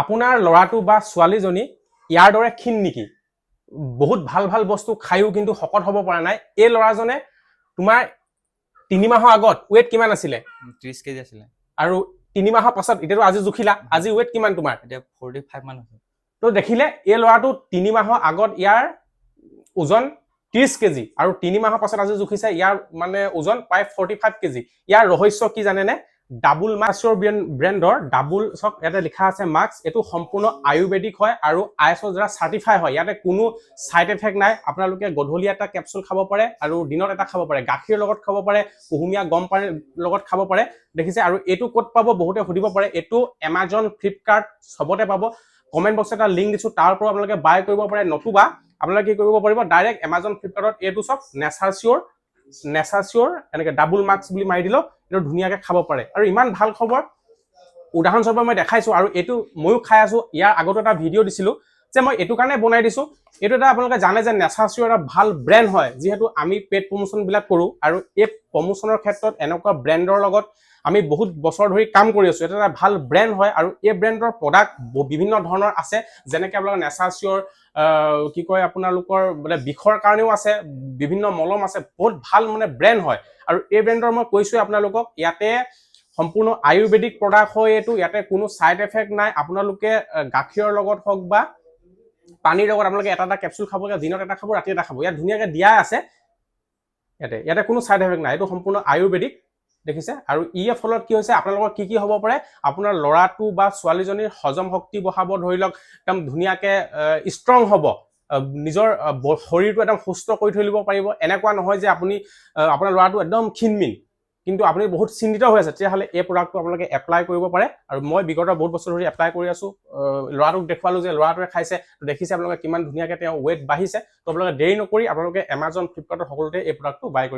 আপোনাৰ ল'ৰাটো বা ছোৱালীজনী ইয়াৰ দৰে ক্ষীণ নেকি? বহুত ভাল ভাল বস্তু খায়ো কিন্তু শকত হ'ব পৰা নাই। এই ল'ৰাজনে তোমাৰ তিনি মাহৰ আগত ৱেইট কিমান আছিলে? ত্ৰিছ কেজি আছিলে। আৰু তিনি মাহৰ পাছত এতিয়াতো আজি জুখিলা আজি ৱেইট কিমান তোমাৰ? এতিয়া ফৰ্টি ফাইভ মান হৈছে। তো দেখিলে এই ল'ৰাটো তিনি মাহৰ আগত ইয়াৰ ওজন ত্ৰিছ কেজি আৰু তিনি মাহৰ পাছত আজি জুখিছে ইয়াৰ মানে ওজন প্ৰায় ফৰ্টি ফাইভ কেজি। ইয়াৰ ৰহস্য কি জানেনে? ডাবুল মাক্সৰ ব্ৰেণ্ডৰ ডাবুল চক ইয়াতে লিখা আছে মাস্ক এইটো সম্পূৰ্ণ আয়ুৰ্বেদিক হয় আৰু আই এছ অ' দ্বাৰা চাৰ্টিফাই হয়। ইয়াতে কোনো ছাইড এফেক্ট নাই। আপোনালোকে গধূলি এটা কেপচুল খাব পাৰে আৰু দিনত এটা খাব পাৰে। গাখীৰৰ লগত খাব পাৰে, কুহুমীয়া গৰম পানীৰ লগত খাব পাৰে। দেখিছে? আৰু এইটো ক'ত পাব? বহুতে সুধিব পাৰে। এইটো এমাজন ফ্লিপকাৰ্ট চবতে পাব। কমেণ্ট বক্সত এটা লিংক দিছোঁ। তাৰ পৰা আপোনালোকে বাই কৰিব পাৰে। নতুবা আপোনালোকে কি কৰিব পাৰিব? ডাইৰেক্ট এমাজন ফ্লিপকাৰ্টত এইটো চব নেচাৰ চিয়'ৰ নেচাৰ চিয়'ৰ এনেকৈ ডাবুল মাস্ক বুলি মাৰি দিলেও এইটো ধুনীয়াকৈ খাব পাৰে। আৰু ইমান ভাল খবৰ। উদাহৰণস্বৰূপে মই দেখাইছোঁ আৰু এইটো ময়ো খাই আছোঁ। ইয়াৰ আগতো এটা ভিডিঅ' দিছিলোঁ। যে মই এইটো কাৰণে বনাই দিছোঁ। এইটো এটা আপোনালোকে জানে যে নেচাৰ চিয়'ৰ এটা ভাল ব্ৰেণ্ড হয় যিহেতু আমি পেড প্ৰমোশ্যনবিলাক কৰোঁ আৰু এই প্ৰমোশ্যনৰ ক্ষেত্ৰত এনেকুৱা ব্ৰেণ্ডৰ লগত আমি বহুত বছৰ ধৰি কাম কৰি আছোঁ। এইটো এটা ভাল ব্ৰেণ্ড হয় আৰু এই ব্ৰেণ্ডৰ প্ৰডাক্ট বিভিন্ন ধৰণৰ আছে। যেনেকৈ আপোনালোকৰ নেচাৰ চিয়'ৰ কি কয় আপোনালোকৰ বোলে বিষৰ কাৰণেও আছে বিভিন্ন মলম আছে বহুত ভাল মানে ব্ৰেণ্ড হয়। আৰু এই ব্ৰেণ্ডৰ মই কৈছোঁৱে আপোনালোকক ইয়াতে সম্পূৰ্ণ আয়ুৰ্বেদিক প্ৰডাক্ট হয় এইটো ইয়াতে কোনো ছাইড এফেক্ট নাই। আপোনালোকে গাখীৰৰ লগত হওক বা পানীৰ লগত আপোনালোকে এটা এটা কেপচুল খাব দিনত এটা খাব ৰাতি এটা খাব। ইয়াত ধুনীয়াকৈ দিয়া আছে। ইয়াতে ইয়াতে কোনো ছাইড এফেক্ট নাই। এইটো সম্পূৰ্ণ আয়ুৰ্বেদিক দেখিছে? আৰু ইয়াৰ ফলত কি হৈছে? আপোনালোকৰ কি কি হ'ব পাৰে? আপোনাৰ ল'ৰাটো বা ছোৱালীজনীৰ হজম শক্তি বঢ়াব ধৰি লওক একদম ধুনীয়াকৈ ষ্ট্ৰং হ'ব। নিজৰ শৰীৰটো একদম সুস্থ কৰি থৈ দিব পাৰিব। এনেকুৱা নহয় যে আপুনি আপোনাৰ ল'ৰাটো একদম ক্ষীণমিন। কিন্তু আপুনি বহুত চিন্তিত হৈ আছে, তেতিয়াহ'লে এই প্ৰডাক্টটো আপোনালোকে এপ্লাই কৰিব পাৰে। আৰু মই বিগত বহুত বছৰ ধৰি এপ্লাই কৰি আছোঁ। ল'ৰাটোক দেখুৱালোঁ যে ল'ৰাটোৱে খাইছে, তো দেখিছে আপোনালোকে কিমান ধুনীয়াকৈ তেওঁ ৱেইট বাঢ়িছে। তো আপোনালোকে দেৰি নকৰি আপোনালোকে এমাজন ফ্লিপকাৰ্টত সকলোতে এই প্ৰডাক্টটো বাই কৰিব